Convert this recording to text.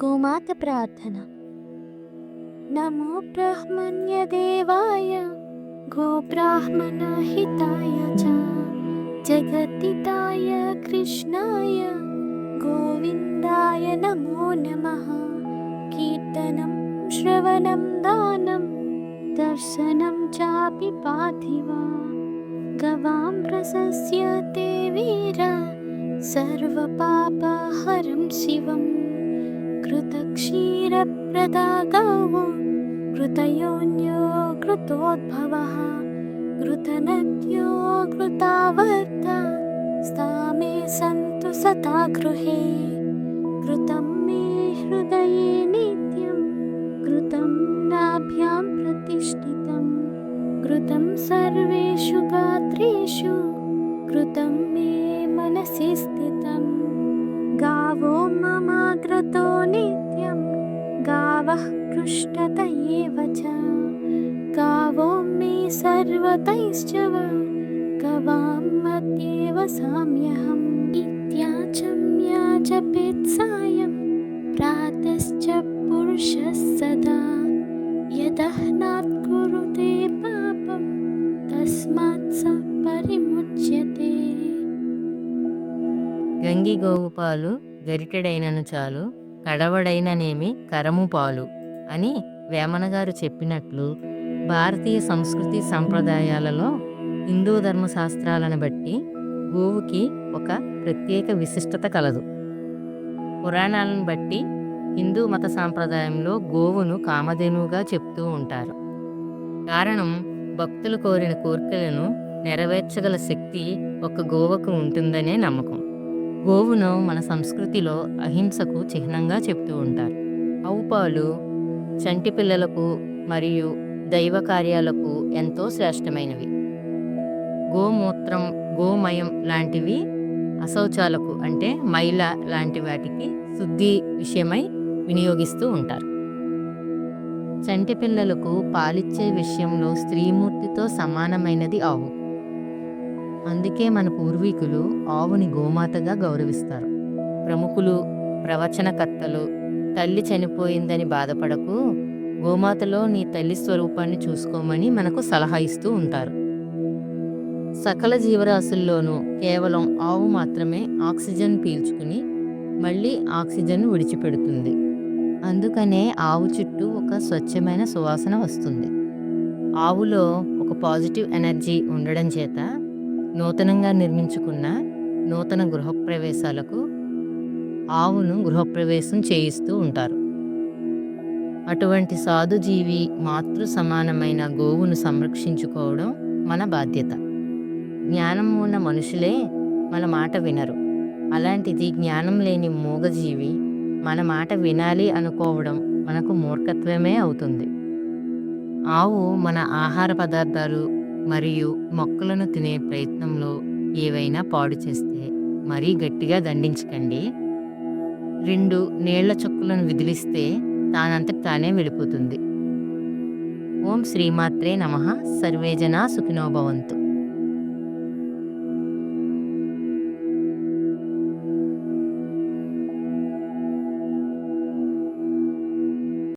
गोमातप्रार्थना। नमो ब्राह्मण्यदेवाय गोब्राह्मणहिताय च जगतिताय कृष्णाय गोविन्दाय नमो नमः। कीर्तनं श्रवणं दानं दर्शनं चापि पाथि वा गवां प्रशस्यते ते वीर सर्वपापहरं शिवम्। శివం कृतक्षीरप्रदा गावो कृतयोन्यो कृतोद्भवः कृतनद्यो कृतावर्ता स्तामे सन्तु सदा गृहे। कृतं मे हृदये नित्यं कृतं नाभ्यां प्रतिष्ठितं कृतं सर्वेषु गात्रेषु कृतं मे मनसि स्थितम् गावो ममाग्रतो नित्यं गावः पृष्ठत एव च। गावो मे सर्वतैश्च वा गवां मध्येव साम्यहं नित्याचम्या जपेत् सायं प्रातश्च पुरुषः सदा। यदह्नात् कुरुते గంగి గోవు పాలు గరిటెడైనను చాలు కడవడైననేమి కరము పాలు అని వేమనగారు చెప్పినట్లు భారతీయ సంస్కృతి సంప్రదాయాలలో హిందూ ధర్మశాస్త్రాలను బట్టి గోవుకి ఒక ప్రత్యేక విశిష్టత కలదు. పురాణాలను బట్టి హిందూ మత సాంప్రదాయంలో గోవును కామధేనువుగా చెప్తూ ఉంటారు. కారణం భక్తులు కోరిన కోరికలను నెరవేర్చగల శక్తి ఒక గోవకు ఉంటుందనే నమ్మకం. గోవును మన సంస్కృతిలో అహింసకు చిహ్నంగా చెప్తూ ఉంటారు. ఆవు పాలు చంటి పిల్లలకు మరియు దైవ కార్యాలకు ఎంతో శ్రేష్టమైనవి. గోమూత్రం గోమయం లాంటివి అశౌచాలకు అంటే మైల లాంటి వాటికి శుద్ధి విషయమై వినియోగిస్తూ ఉంటారు. చంటి పిల్లలకు పాలిచ్చే విషయంలో స్త్రీమూర్తితో సమానమైనది ఆవు. అందుకే మన పూర్వీకులు ఆవుని గోమాతగా గౌరవిస్తారు. ప్రముఖులు ప్రవచనకర్తలు తల్లి చనిపోయిందని బాధపడకు గోమాతలో నీ తల్లి స్వరూపాన్ని చూసుకోమని మనకు సలహా ఇస్తూ ఉంటారు. సకల జీవరాశుల్లోనూ కేవలం ఆవు మాత్రమే ఆక్సిజన్ పీల్చుకుని మళ్ళీ ఆక్సిజన్ విడిచిపెడుతుంది. అందుకనే ఆవు చుట్టూ ఒక స్వచ్ఛమైన సువాసన వస్తుంది. ఆవులో ఒక పాజిటివ్ ఎనర్జీ ఉండడం చేత నూతనంగా నిర్మించుకున్న నూతన గృహప్రవేశాలకు ఆవును గృహప్రవేశం చేయిస్తూ ఉంటారు. అటువంటి సాధుజీవి మాతృ సమానమైన గోవును సంరక్షించుకోవడం మన బాధ్యత. జ్ఞానం ఉన్న మనుషులే మన మాట వినరు. అలాంటిది జ్ఞానం లేని మూగజీవి మన మాట వినాలి అనుకోవడం మనకు మూర్ఖత్వమే అవుతుంది. ఆవు మన ఆహార పదార్థాలు మరియు మొక్కలను తినే ప్రయత్నంలో ఏవైనా పాడు చేస్తే మరీ గట్టిగా దండించకండి. రెండు నీళ్ళ చుక్కలను విదిలిస్తే తానంతట తానే వెళ్ళిపోతుంది ఓం శ్రీమాత్రే నమ. సర్వేజన సుఖినోభవంతు